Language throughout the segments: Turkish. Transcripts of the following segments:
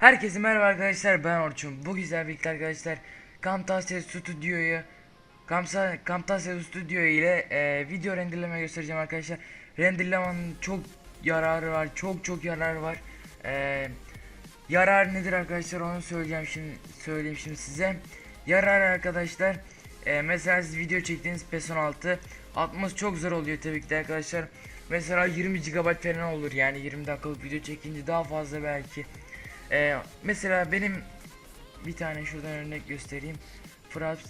Herkese merhaba arkadaşlar ben Orçun. Bu güzel birlikte arkadaşlar Camtasia Studio'yu Camtasia Studio ile e, video renderleme göstereceğim arkadaşlar. Renderlemanın çok yararı var. Çok çok yararı var. E, yarar nedir arkadaşlar onu söyleyeceğim şimdi söyleyeyim şimdi size. Yarar arkadaşlar e, mesela siz video çektiğiniz PS16 atması çok zor oluyor tabii ki de arkadaşlar. Mesela 20 GB falan olur yani 20 dakikalık video çekince daha fazla belki. Ee, mesela benim bir tane şuradan örnek göstereyim. Fraps.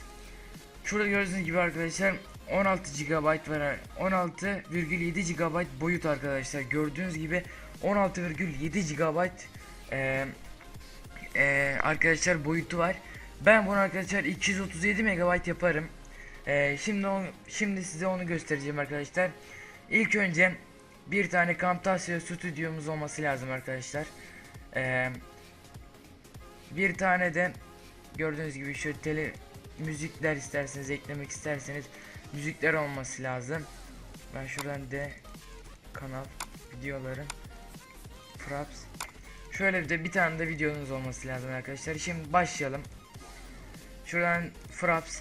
Şurada gördüğünüz gibi arkadaşlar 16 GB var. 16,7 GB boyut arkadaşlar. Gördüğünüz gibi 16,7 GB e, e, arkadaşlar boyutu var. Ben bunu arkadaşlar 237 MB yaparım. E, şimdi onu, şimdi size onu göstereceğim arkadaşlar. İlk önce bir tane Camtasia stüdyomuz olması lazım arkadaşlar. Ee, bir tane de gördüğünüz gibi şöyle müzikler isterseniz eklemek isterseniz müzikler olması lazım. Ben şuradan de kanal videoların Fraps Şöyle bir de bir tane de videonuz olması lazım arkadaşlar. Şimdi başlayalım. Şuradan Fraps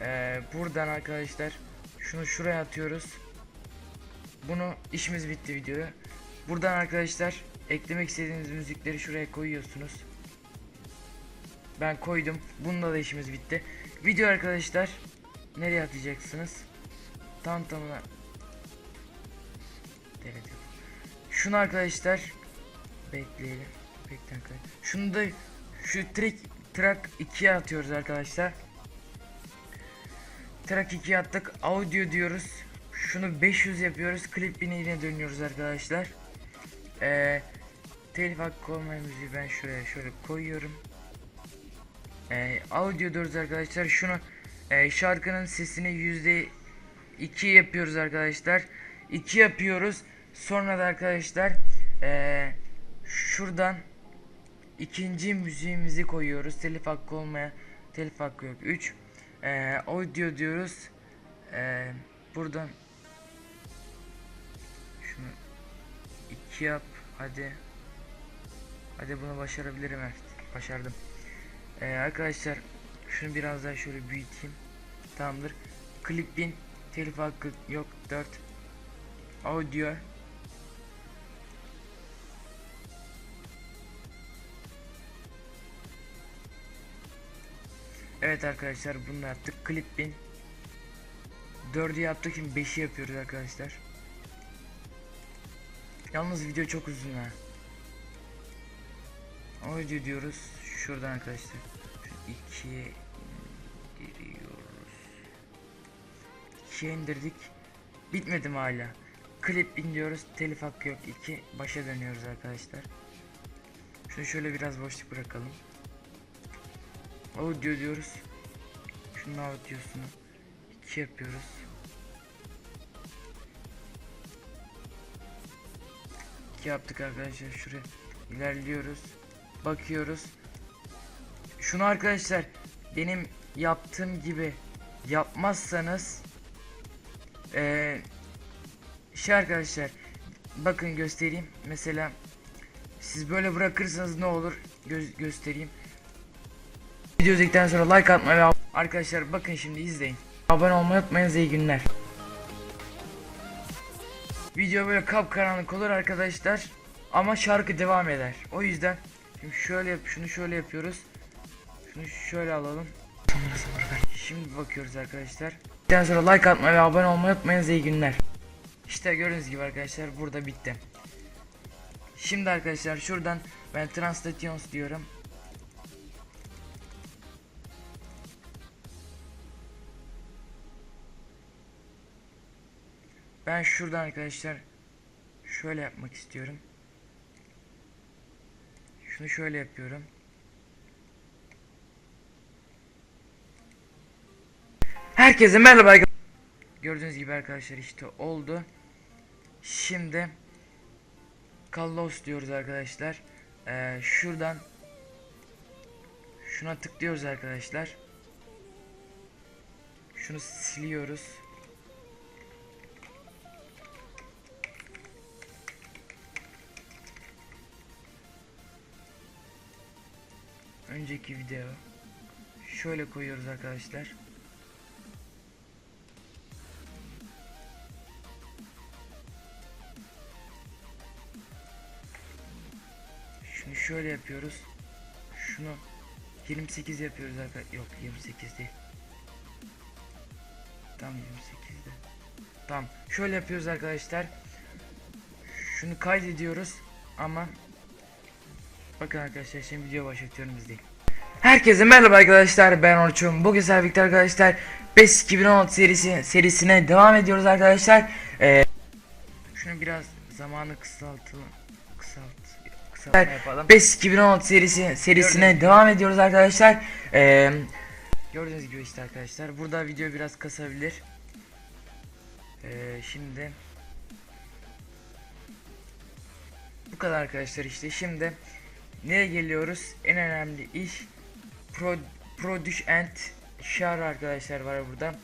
ee, buradan arkadaşlar şunu şuraya atıyoruz. Bunu işimiz bitti videoyu. Buradan arkadaşlar eklemek istediğiniz müzikleri şuraya koyuyorsunuz. Ben koydum. Bunda da işimiz bitti. Video arkadaşlar nereye atacaksınız? Tam tamına Denedim. Şunu arkadaşlar bekleyelim. Bekle arkadaşlar. Şunu da şu track track 2'ye atıyoruz arkadaşlar. Track 2'ye attık. Audio diyoruz. Şunu 500 yapıyoruz. Clip yine dönüyoruz arkadaşlar. Ee, telif hakkı olmayan ben şuraya şöyle koyuyorum. Ee, audio diyoruz arkadaşlar. Şunu e, şarkının sesini yüzde 2 yapıyoruz arkadaşlar. 2 yapıyoruz. Sonra da arkadaşlar e, şuradan ikinci müziğimizi koyuyoruz. Telif hakkı olmayan telif hakkı yok. 3 e, audio diyoruz. E, buradan şunu 2 yap hadi. Hadi bunu başarabilirim evet. Başardım. Ee, arkadaşlar şunu biraz daha şöyle büyüteyim. Tamamdır. Clip'in telif hakkı yok 4. Audio Evet arkadaşlar bunu yaptık. Clip'in 4'ü yaptık şimdi 5'i yapıyoruz arkadaşlar. Yalnız video çok uzun ha. Audio diyoruz. Şuradan arkadaşlar. Şu ikiye indiriyoruz. İkiye indirdik. Bitmedi mi hala? Klip indiriyoruz. Telif hakkı yok. 2 başa dönüyoruz arkadaşlar. Şunu şöyle biraz boşluk bırakalım. Audio diyoruz. Şunun audiosunu 2 yapıyoruz. İki yaptık arkadaşlar şuraya ilerliyoruz bakıyoruz. Şunu arkadaşlar benim yaptığım gibi yapmazsanız eee şey arkadaşlar bakın göstereyim. Mesela siz böyle bırakırsanız ne olur? Gö- göstereyim. Video izledikten sonra like atmayı ve arkadaşlar bakın şimdi izleyin. Abone olmayı unutmayın iyi günler. Video böyle kapkaranlık olur arkadaşlar. Ama şarkı devam eder. O yüzden şimdi şöyle yap, şunu şöyle yapıyoruz. Şunu şöyle alalım. Şimdi bakıyoruz arkadaşlar. Daha sonra like atmayı ve abone olmayı unutmayın. İyi günler. İşte gördüğünüz gibi arkadaşlar burada bitti. Şimdi arkadaşlar şuradan ben translations diyorum. Ben şuradan arkadaşlar şöyle yapmak istiyorum. Şunu şöyle yapıyorum. Herkese merhaba. Gördüğünüz gibi arkadaşlar işte oldu. Şimdi Kallos diyoruz arkadaşlar. Ee, şuradan şuna tıklıyoruz arkadaşlar. Şunu siliyoruz. Önceki video. Şöyle koyuyoruz arkadaşlar. Şunu şöyle yapıyoruz. Şunu 28 yapıyoruz arkadaşlar. Yok 28 değil. Tam 28'de. Tamam. Şöyle yapıyoruz arkadaşlar. Şunu kaydediyoruz ama bakın arkadaşlar şimdi video başlatıyorum izleyin. Herkese merhaba arkadaşlar ben Orçun. Bugün sizlerle birlikte arkadaşlar PES 2016 serisi serisine devam ediyoruz arkadaşlar. Ee, şunu biraz zamanı kısaltalım. Kısalt kısaltma yapalım. PES 2016 serisi serisine Gördüğünüz devam ediyoruz arkadaşlar. Ee, gördüğünüz gibi işte arkadaşlar. Burada video biraz kasabilir. Ee, şimdi bu kadar arkadaşlar işte. Şimdi nereye geliyoruz? En önemli iş Pro, Produce and Share arkadaşlar var burada.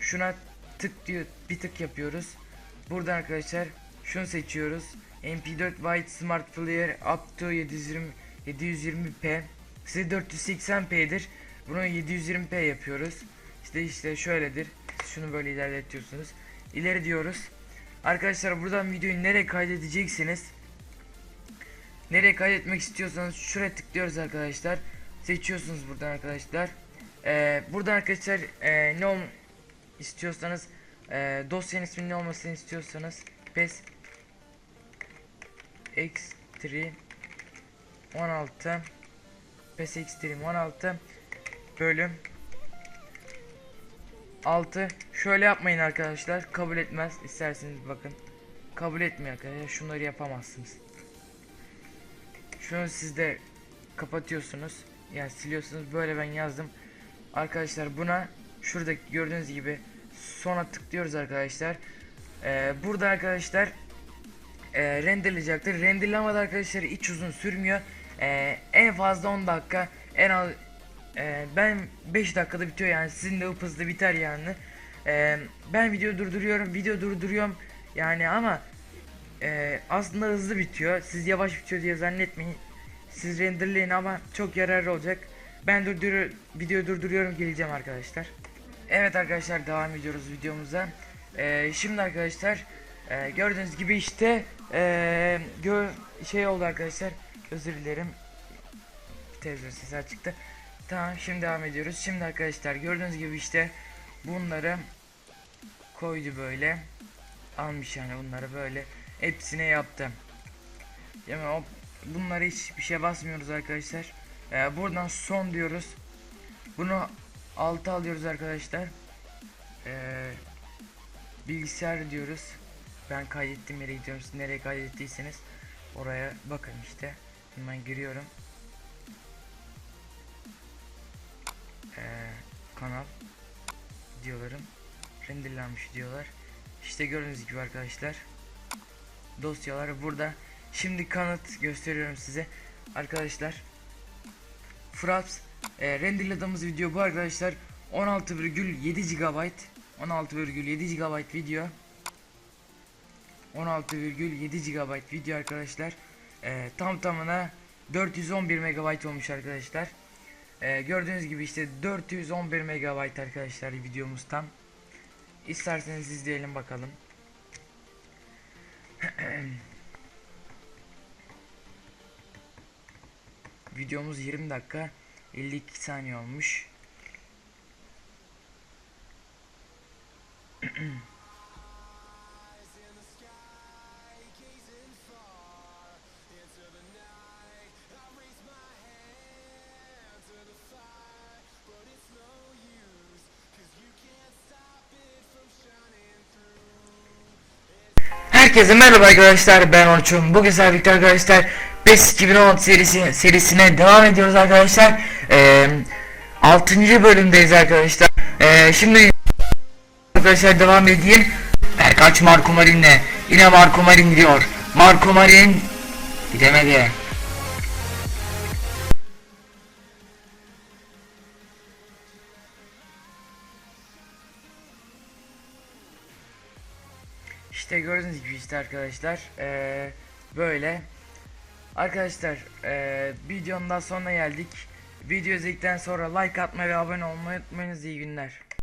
Şuna tık diyor bir tık yapıyoruz. Buradan arkadaşlar şunu seçiyoruz. MP4 White Smart Player up to 720 720p. Size 480p'dir. Bunu 720p yapıyoruz. İşte işte şöyledir. Şunu böyle ilerletiyorsunuz. İleri diyoruz. Arkadaşlar buradan videoyu nereye kaydedeceksiniz? Nereye kaydetmek istiyorsanız şuraya tıklıyoruz arkadaşlar. Seçiyorsunuz buradan arkadaşlar. Ee, buradan arkadaşlar e, ne ol istiyorsanız e, dosyanın isminin ne olmasını istiyorsanız PES X3 16 PES X3 16 bölüm 6 şöyle yapmayın arkadaşlar kabul etmez. İsterseniz bakın. Kabul etmiyor arkadaşlar şunları yapamazsınız. Şunu siz de kapatıyorsunuz yani siliyorsunuz böyle ben yazdım. Arkadaşlar buna şurada gördüğünüz gibi sona tıklıyoruz arkadaşlar. Ee, burada arkadaşlar e, renderlayacaktır. Renderlamada arkadaşlar hiç uzun sürmüyor. Ee, en fazla 10 dakika en az e, ben 5 dakikada bitiyor yani. Sizin de hızlı biter yani. Ee, ben video durduruyorum video durduruyorum yani ama e, aslında hızlı bitiyor. Siz yavaş bitiyor diye zannetmeyin siz renderleyin ama çok yararlı olacak. Ben durdur video durduruyorum geleceğim arkadaşlar. Evet arkadaşlar devam ediyoruz videomuza. Ee, şimdi arkadaşlar e, gördüğünüz gibi işte e, gö şey oldu arkadaşlar. Özür dilerim. Televizyon sesi çıktı. Tamam şimdi devam ediyoruz. Şimdi arkadaşlar gördüğünüz gibi işte bunları koydu böyle. Almış yani bunları böyle hepsine yaptım. Yani o bunları hiç bir şey basmıyoruz arkadaşlar. Ee, buradan son diyoruz. Bunu altı alıyoruz arkadaşlar. Ee, bilgisayar diyoruz. Ben kaydettim yere gidiyorum. Siz nereye kaydettiyseniz oraya bakın işte. Hemen giriyorum. Ee, kanal videolarım renderlenmiş diyorlar. İşte gördüğünüz gibi arkadaşlar. Dosyalar burada. Şimdi kanıt gösteriyorum size. Arkadaşlar. Fraps e, renderladığımız video bu arkadaşlar. 16,7 GB 16,7 GB video 16,7 GB video arkadaşlar. E, tam tamına 411 MB olmuş arkadaşlar. E, gördüğünüz gibi işte 411 MB arkadaşlar videomuz tam. İsterseniz izleyelim bakalım. Videomuz 20 dakika 52 saniye olmuş. Herkese merhaba arkadaşlar ben Orçun. Bugün sizlerle arkadaşlar PES 2016 serisi serisine devam ediyoruz arkadaşlar. Ee, 6. bölümdeyiz arkadaşlar. Ee, şimdi arkadaşlar devam edeyim. Berkaç Marco Marin'le yine Marco Marin diyor. Marco Marin gidemedi. İşte gördüğünüz gibi işte arkadaşlar ee, böyle arkadaşlar ee, videonun daha sonuna geldik Video izledikten sonra like atmayı ve abone olmayı unutmayınız. İyi günler.